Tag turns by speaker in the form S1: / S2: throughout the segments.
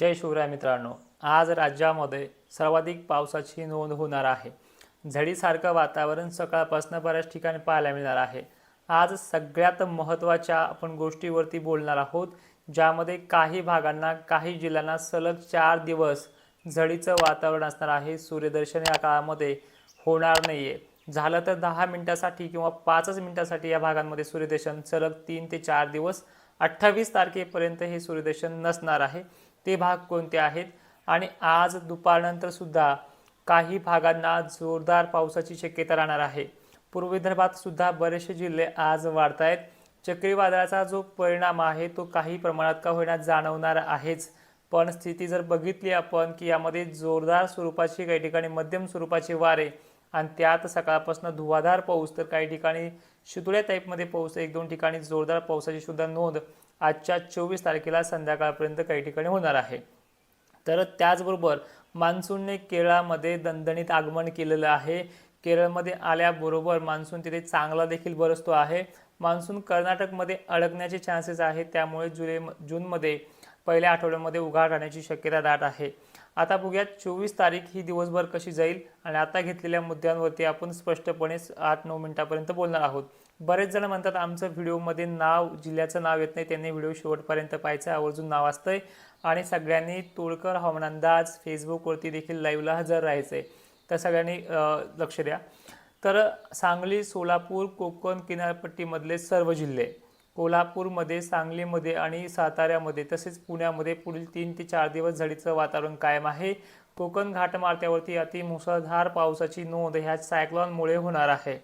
S1: जय शिवराय मित्रांनो आज राज्यामध्ये सर्वाधिक पावसाची नोंद होणार आहे. झडीसारखं वातावरण सकाळपासून बऱ्याच ठिकाणी पाहायला मिळणार आहे. आज सगळ्यात महत्त्वाच्या आपण गोष्टीवरती बोलणार आहोत ज्यामध्ये काही भागांना काही जिल्ह्यांना सलग चार दिवस झडीचं वातावरण असणार आहे. सूर्यदर्शन या काळामध्ये होणार नाही आहे झालं तर दहा मिनटासाठी किंवा पाचच मिनटासाठी या भागांमध्ये सूर्यदर्शन सलग तीन ते चार दिवस. अठ्ठावीस तारखेपर्यंत हे सूर्यदर्शन नसणार आहे. ते भाग कोणते आहेत? आणि आज दुपारनंतर सुद्धा काही भागांना जोरदार पावसाची शक्यता राहणार आहे. पूर्व विदर्भात सुद्धा बरेचसे जिल्हे आज वाढत आहेत चक्रीवादळाचा जो परिणाम आहे तो काही प्रमाणात का होईना जाणवणार आहेच. पण स्थिती जर बघितली आपण की यामध्ये जोरदार स्वरूपाची काही ठिकाणी मध्यम स्वरूपाचे वारे आणि त्यात सकाळपासून धुवाधार पाऊस तर काही ठिकाणी शितुळ्या टाईपमध्ये पाऊस एक दोन ठिकाणी जोरदार पावसाची सुद्धा नोंद आजच्या चोवीस तारखेला संध्याकाळपर्यंत काही ठिकाणी होणार आहे. तर त्याचबरोबर मान्सूनने केरळामध्ये दणदणीत आगमन केलेलं आहे. केरळमध्ये आल्याबरोबर मान्सून तिथे चांगला देखील बरसतो आहे. मान्सून कर्नाटकमध्ये अडकण्याचे चान्सेस आहेत. त्यामुळे जुलै जूनमध्ये पहिल्या आठवड्यामध्ये उघाड राहण्याची शक्यता दाट आहे. आता बघूयात चोवीस तारीख ही दिवसभर कशी जाईल आणि आता घेतलेल्या मुद्द्यांवरती आपण स्पष्टपणे आठ नऊ मिनिटापर्यंत बोलणार आहोत. बरेच जण म्हणतात आमचं व्हिडिओमध्ये नाव जिल्ह्याचं नाव येत नाही त्यांनी व्हिडिओ शेवटपर्यंत पाहायचं आवर्जून नाव असतंय. आणि सगळ्यांनी तोडकर हवामान अंदाज फेसबुकवरती देखील लाईव्हला हजर राहायचं आहे तर सगळ्यांनी लक्ष द्या. तर सांगली सोलापूर कोकण किनारपट्टीमधले सर्व जिल्हे कोल्हापूरमध्ये सांगलीमध्ये आणि साताऱ्यामध्ये तसेच पुण्यामध्ये पुढील तीन ते चार दिवस झडीचं वातावरण कायम आहे. कोकण घाटमार्त्यावरती अतिमुसळधार पावसाची नोंद ह्या सायक्लॉनमुळे होणार आहे.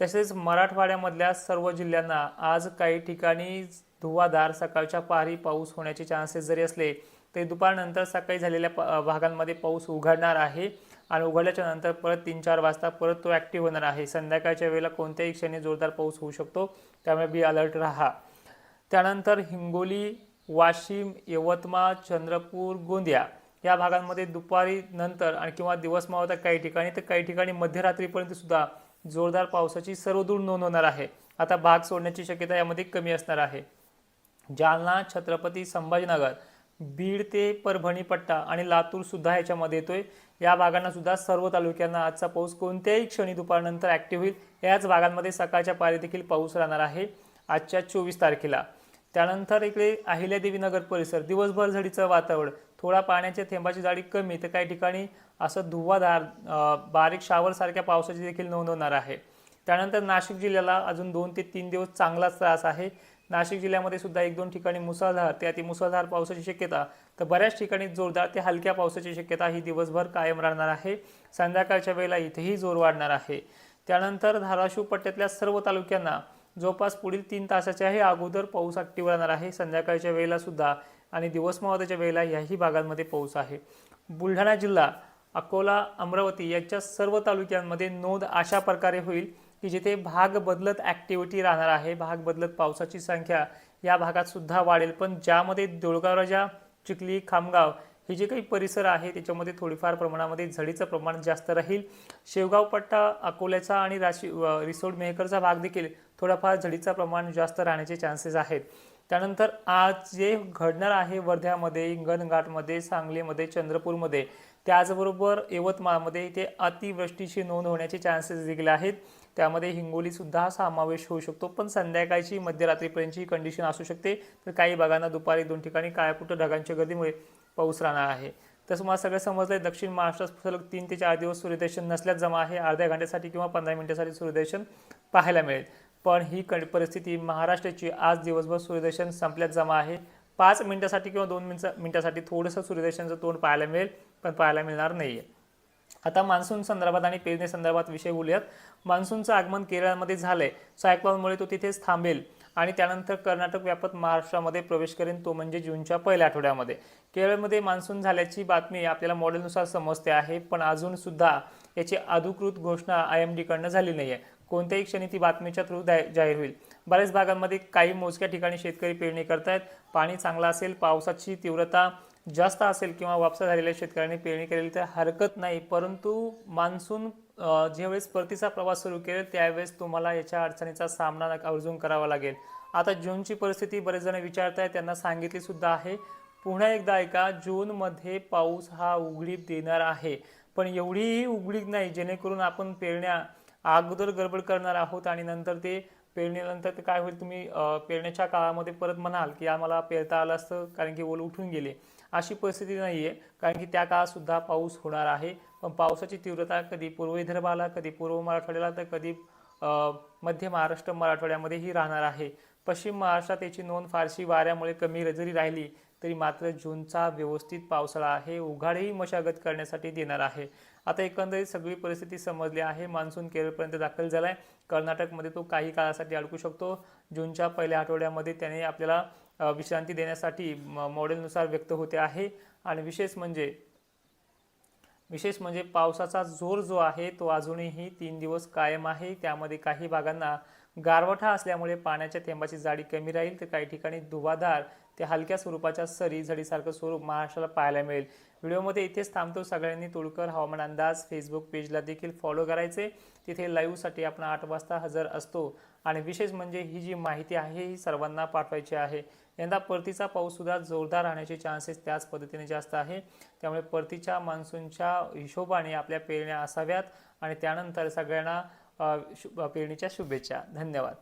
S1: तसेच मराठवाड्यामधल्या सर्व जिल्ह्यांना आज काही ठिकाणी धुवाधार सकाळच्या पारी पाऊस होण्याचे चान्सेस जरी असले तरी दुपारनंतर सकाळी झालेल्या प- भागांमध्ये पाऊस उघडणार आहे आणि उघडल्याच्या नंतर परत तीन चार वाजता परत तो ॲक्टिव्ह होणार आहे. संध्याकाळच्या वेळेला कोणत्याही क्षणी जोरदार पाऊस होऊ शकतो. त्यामुळे बी अलर्ट राहा. त्यानंतर हिंगोली वाशिम यवतमाळ चंद्रपूर गोंदिया या भागांमध्ये दुपारी नंतर आणि किंवा दिवसमावता काही ठिकाणी तर काही ठिकाणी मध्यरात्रीपर्यंत सुद्धा जोरदार पावसाची सर्वदूर नोंद होणार आहे. आता भाग सोडण्याची शक्यता यामध्ये कमी असणार आहे. जालना छत्रपती संभाजीनगर बीड ते परभणी पट्टा आणि लातूर सुद्धा ह्याच्यामध्ये येतोय. या भागांना सुद्धा सर्व तालुक्यांना आजचा पाऊस कोणत्याही क्षणी दुपारनंतर ॲक्टिव्ह होईल. याच भागांमध्ये सकाळच्या पारी देखील पाऊस राहणार आहे आजच्या चोवीस तारखेला. त्यानंतर इकडे अहिल्यादेवीनगर परिसर दिवसभर झडीचं वातावरण. थोडा पाण्याच्या थेंबाची जाडी कमी तर काही ठिकाणी असं धुवाधार बारीक शावरसारख्या पावसाची देखील नोंद होणार आहे. त्यानंतर नाशिक जिल्ह्याला अजून दोन ते तीन दिवस चांगलाच त्रास आहे. नाशिक जिल्ह्यामध्ये सुद्धा एक दोन ठिकाणी मुसळधार ते अति मुसळधार पावसाची शक्यता तर बऱ्याच ठिकाणी जोरदार ते हलक्या पावसाची शक्यता ही दिवसभर कायम राहणार आहे. संध्याकाळच्या वेळेला इथेही जोर वाढणार आहे. त्यानंतर धाराशिव पट्ट्यातल्या सर्व तालुक्यांना जवळपास पुढील तीन तासाच्याही अगोदर पाऊस ॲक्टिव्ह राहणार आहे. संध्याकाळच्या वेळेला सुद्धा आणि दिवस वेळेला याही भागांमध्ये पाऊस आहे. बुलढाणा जिल्हा अकोला अमरावती यांच्या सर्व तालुक्यांमध्ये नोंद अशा प्रकारे होईल की जिथे भाग बदलत ॲक्टिव्हिटी राहणार आहे. भाग बदलत पावसाची संख्या या भागात सुद्धा वाढेल. पण ज्यामध्ये देऊळगाव राजा चिखली खामगाव हे जे काही परिसर आहे त्याच्यामध्ये थोडीफार प्रमाणामध्ये झडीचं प्रमाण जास्त राहील. शेवगाव पट्टा अकोल्याचा आणि राशी रिसोड मेहकरचा भाग देखील थोडाफार झडीचं प्रमाण जास्त राहण्याचे चान्सेस आहेत. त्यानंतर आज जे घडणार आहे वर्ध्यामध्ये हिंगणघाटमध्ये सांगलीमध्ये चंद्रपूरमध्ये त्याचबरोबर यवतमाळमध्ये इथे अतिवृष्टीची नोंद होण्याचे चान्सेस देखील आहेत. त्यामध्ये हिंगोलीसुद्धा समावेश होऊ शकतो. पण संध्याकाळची मध्यरात्रीपर्यंतची कंडिशन असू शकते. तर काही भागांना दुपारी दोन ठिकाणी काळ्याकुट्ट ढगांच्या गर्दीमुळे पाऊस राहणार आहे. तसं मला सगळं समजलं आहे दक्षिण महाराष्ट्रात सलग तीन ते चार दिवस सूर्यदर्शन नसल्यास जमा आहे. अर्ध्या घंट्यासाठी किंवा पंधरा मिनिटासाठी सूर्यदर्शन पाहायला मिळेल. पण ही क परिस्थिती महाराष्ट्राची आज दिवसभर सूर्यदर्शन संपल्यात जमा आहे. पाच मिनिटासाठी किंवा दोन मिनिटा मिनिटासाठी थोडंसं सूर्यदर्शनचं तोंड पाहायला मिळेल पण पाहायला मिळणार नाही आहे आता मान्सून संदर्भात आणि पेरणी संदर्भात विषय बोलूयात. मान्सूनचं आगमन केरळमध्ये झालंय. सायक्लॉनमुळे तो तिथेच थांबेल. आणि त्यानंतर कर्नाटक व्यापत महाराष्ट्रामध्ये प्रवेश करेन तो म्हणजे जूनच्या पहिल्या आठवड्यामध्ये. केरळमध्ये मान्सून झाल्याची बातमी आपल्याला मॉडेलनुसार समजते आहे पण अजून सुद्धा याची अधिकृत घोषणा आय एम डीकडनं झाली नाही आहे कोणत्याही क्षणी ती बातमीच्या थ्रू जाहीर होईल. बऱ्याच भागांमध्ये काही मोजक्या ठिकाणी शेतकरी पेरणी करतायत. पाणी चांगलं असेल पावसाची तीव्रता जास्त असेल किंवा वापसा झालेल्या शेतकऱ्यांनी पेरणी केलेली तर हरकत नाही. परंतु मान्सून ज्यावेळेस परतीचा प्रवास सुरू केला त्यावेळेस तुम्हाला याच्या अडचणीचा सामना आवर्जून करावा लागेल. आता जूनची परिस्थिती बरेच जण विचारत आहे त्यांना सांगितली सुद्धा आहे. पुन्हा एकदा ऐका जूनमध्ये पाऊस हा उघडीप देणार आहे. पण एवढीही उघडीप नाही जेणेकरून आपण पेरण्या अगोदर गडबड करणार आहोत आणि नंतर ते पेरणीनंतर ते काय होईल तुम्ही पेरण्याच्या काळामध्ये परत म्हणाल की आम्हाला पेरता आलं असतं कारण की ओल उठून गेले. अशी परिस्थिती नाही आहे कारण की त्या काळातसुद्धा पाऊस होणार आहे. पण पावसाची तीव्रता कधी पूर्व विदर्भाला कधी पूर्व मराठवाड्याला तर कधी मध्य महाराष्ट्र मराठवाड्यामध्येही राहणार आहे. पश्चिम महाराष्ट्रात याची नोंद फारशी वाऱ्यामुळे कमी जरी राहिली तरी मात्र जूनचा व्यवस्थित पावसाळा आहे. उघाडही मशागत करण्यासाठी देणार आहे. आता एकंदरीत सगळी परिस्थिती समजली आहे. मान्सून केरळपर्यंत दाखल झाला आहे कर्नाटकमध्ये तो काही काळासाठी अडकू शकतो. जूनच्या पहिल्या आठवड्यामध्ये त्याने आपल्याला विश्रांती देण्यासाठी मॉडेलनुसार व्यक्त होते आहे. आणि विशेष म्हणजे विशेष म्हणजे पावसाचा जोर जो आहे तो अजूनही तीन दिवस कायम आहे. त्यामध्ये काही भागांना गारवठा असल्यामुळे पाण्याच्या थेंबाची जाडी कमी राहील. तर काही ठिकाणी धुवाधार ते हलक्या स्वरूपाच्या सरी झडीसारखं स्वरूप महाराष्ट्राला पाहायला मिळेल. व्हिडिओमध्ये इथेच थांबतो. सगळ्यांनी तुळकर हवामान अंदाज फेसबुक पेजला देखील फॉलो करायचे. तिथे लाईव्हसाठी आपण आठ वाजता हजर असतो. आणि विशेष म्हणजे ही जी माहिती आहे ही सर्वांना पाठवायची आहे. यंदा परतीचा पाऊससुद्धा जोरदार राहण्याचे चान्सेस त्याच पद्धतीने जास्त आहे. त्यामुळे परतीच्या मान्सूनच्या हिशोबाने आपल्या पेरण्या असाव्यात. आणि त्यानंतर सगळ्यांना शु पेरणीच्या शुभेच्छा. धन्यवाद.